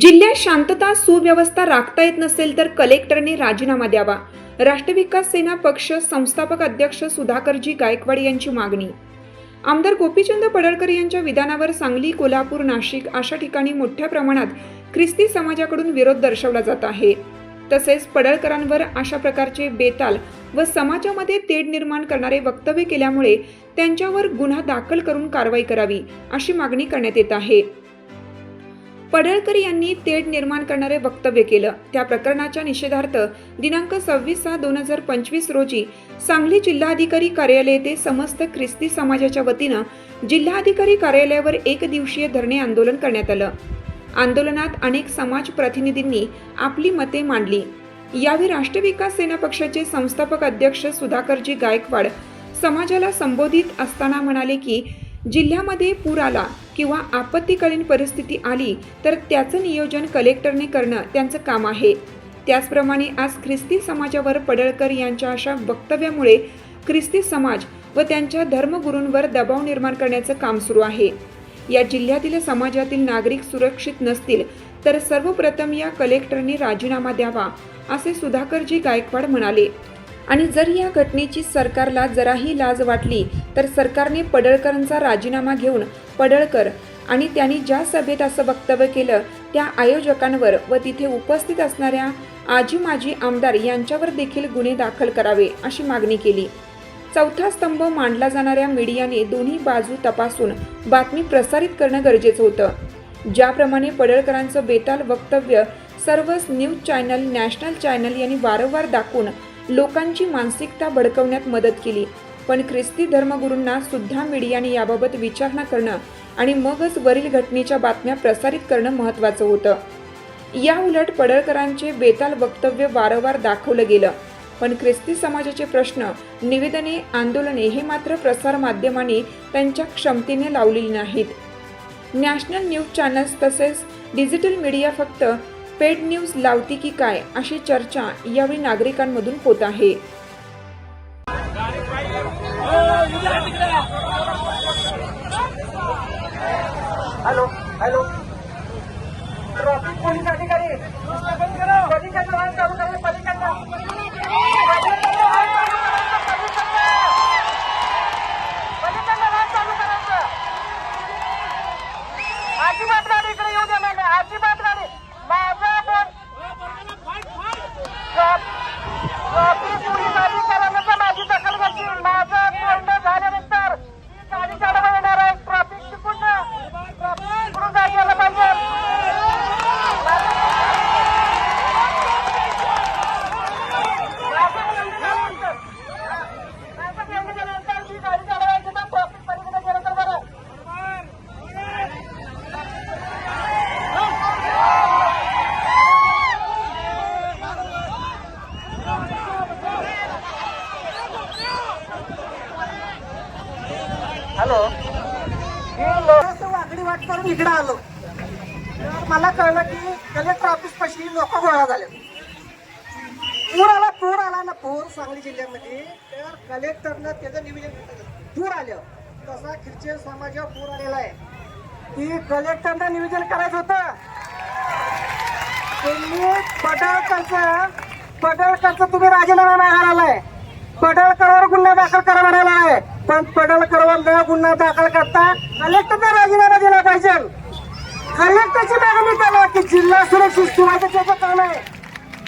जिल्ह्यात शांतता सुव्यवस्था राखता येत नसेल तर कलेक्टरने राजीनामा द्यावा. राष्ट्रविकास सेना पक्ष संस्थापक अध्यक्ष सुधाकरजी गायकवाड यांची मागणी आमदार गोपीचंद पडळकर यांच्या विधानावर सांगली कोल्हापूर नाशिक अशा ठिकाणी मोठ्या प्रमाणात ख्रिस्ती समाजाकडून विरोध दर्शवला जात आहे. तसेच पडळकरांवर अशा प्रकारचे बेताल व समाजामध्ये तेढ निर्माण करणारे वक्तव्य केल्यामुळे त्यांच्यावर गुन्हा दाखल करून कारवाई करावी अशी मागणी करण्यात येत आहे. पडळकर यांनी तेढ निर्माण करणारे वक्तव्य केलं. त्या प्रकरणाच्या निषेधार्थ दिनांक सव्वीस सहा दोन हजार पंचवीस रोजी सांगली जिल्हाधिकारी कार्यालय येथे समस्त ख्रिस्ती समाजाच्या वतीनं जिल्हाधिकारी कार्यालयावर एक दिवसीय धरणे आंदोलन करण्यात आलं. आंदोलनात अनेक समाज प्रतिनिधींनी आपली मते मांडली. यावेळी राष्ट्र विकास सेना पक्षाचे संस्थापक अध्यक्ष सुधाकरजी गायकवाड समाजाला संबोधित असताना म्हणाले की जिल्ह्यामध्ये पूर आला. किंवा आपत्तीकालीन परिस्थिती आली तर त्याचं नियोजन कलेक्टरने करणं त्यांचं काम आहे. त्याचप्रमाणे आज ख्रिस्ती समाजावर पडळकर यांच्या अशा वक्तव्यामुळे ख्रिस्ती समाज व त्यांच्या धर्मगुरूंवर दबाव निर्माण करण्याचं काम सुरू आहे. या जिल्ह्यातील समाजातील नागरिक सुरक्षित नसतील तर सर्वप्रथम या कलेक्टरने राजीनामा द्यावा असे सुधाकरजी गायकवाड म्हणाले. आणि जर या घटनेची सरकारला जराही लाज वाटली तर सरकारने पडळकरांचा राजीनामा घेऊन पडळकर आणि त्यांनी ज्या सभेत असं वक्तव्य केलं त्या आयोजकांवर व तिथे उपस्थित असणाऱ्या आजी माजी आमदार यांच्यावर देखील गुन्हे दाखल करावे अशी मागणी केली. चौथा स्तंभ मांडला जाणाऱ्या मीडियाने दोन्ही बाजू तपासून बातमी प्रसारित करणं गरजेचं होतं. ज्याप्रमाणे पडळकरांचं बेताल वक्तव्य सर्वच न्यूज चॅनल नॅशनल चॅनल यांनी वारंवार दाखवून लोकांची मानसिकता भडकवण्यात मदत केली. पण ख्रिस्ती धर्मगुरूंना सुद्धा मीडियाने याबाबत विचारणा करणं आणि मगच वरील घटनेच्या बातम्या प्रसारित करणं महत्त्वाचं होतं. या उलट पडळकरांचे बेताल वक्तव्य वारंवार दाखवलं गेलं. पण ख्रिस्ती समाजाचे प्रश्न निवेदने आंदोलने हे मात्र प्रसारमाध्यमांनी त्यांच्या क्षमतेने लावलेली नाहीत. नॅशनल न्यूज चॅनल्स तसेच डिजिटल मीडिया फक्त पेड न्यूज लावती की काय अशी चर्चा यावेळी नागरिकांमधून होत आहे. Hello hello traffic police hello मी वाट करून इकडे आलो. तर मला कळलं की कलेक्टर ऑफिस पाशी लोक गोळा झाले. पूर आला पूर आला ना पूर सांगली जिल्ह्यामध्ये. तर कलेक्टरनं त्याचं निवेदन पूर आलं. तसा ख्रिश्चन समाजावर पूर आलेला आहे. की कलेक्टरनं निवेदन करायचं होतं. तुम्ही पडळकरचं पडळकरचं तुम्ही राजीनामा मागायला आलाय. पडळकरवर गुन्हा दाखल करा म्हणायला आहे. पण पडळकरवर न गुन्हा दाखल करता कलेक्टरचा राजीनामा दिला पाहिजे. कलेक्टरची मागणी करा की जिल्हा सुरक्षित ठेवायचं त्याचं काम आहे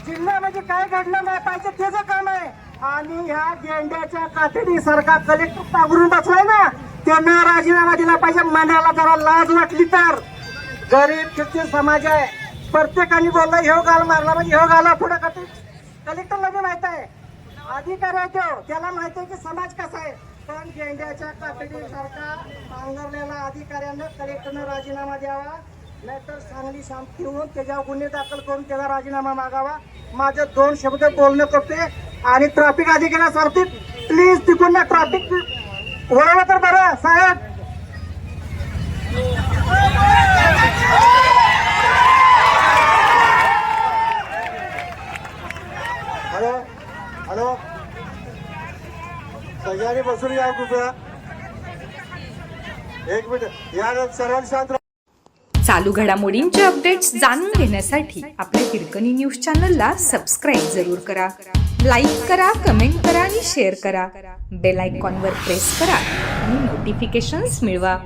जिल्हा म्हणजे काय घडलं नाही पाहिजे त्याचं काम आहे आणि ह्या गेंड्याच्या काठीने सरकार कलेक्टर पागरून बसलाय ना त्यांना राजीनामा दिला पाहिजे. मनाला जरा लाज वाटली तर. गरीब ख्रिस्ती समाज आहे. प्रत्येकाने बोललं ह्यो गाल मारला म्हणजे ह्यो गाला पुढे कलेक्टरला बी माहीत आहे. अधिकारी आहे तो. त्याला माहीत आहे की समाज कसा आहे. पण गेंड्याच्या कातडीसारखा पांघरलेला अधिकाऱ्यांना कलेक्टरनं राजीनामा द्यावा. नाहीतर चांगली शांती होऊन त्याच्यावर गुन्हे दाखल करून त्याचा राजीनामा मागावा. माझं दोन शब्द बोलणं करते. आणि ट्रॅफिक अधिकाऱ्या सांगते प्लीज तिकडून ट्रॅफिक वळवलं तर बरं साहेब. सगळ्यांनी बसून या कृपया एक मिनिट. या सर्वांनी शांत चालू घडामोडींचे अपडेट्स जाणून घेण्यासाठी आपल्या हिरकणी न्यूज चॅनलला सबस्क्राईब जरूर करा. लाईक करा कमेंट करा आणि शेअर करा. बेल आयकॉनवर प्रेस करा आणि नोटिफिकेशन्स मिळवा.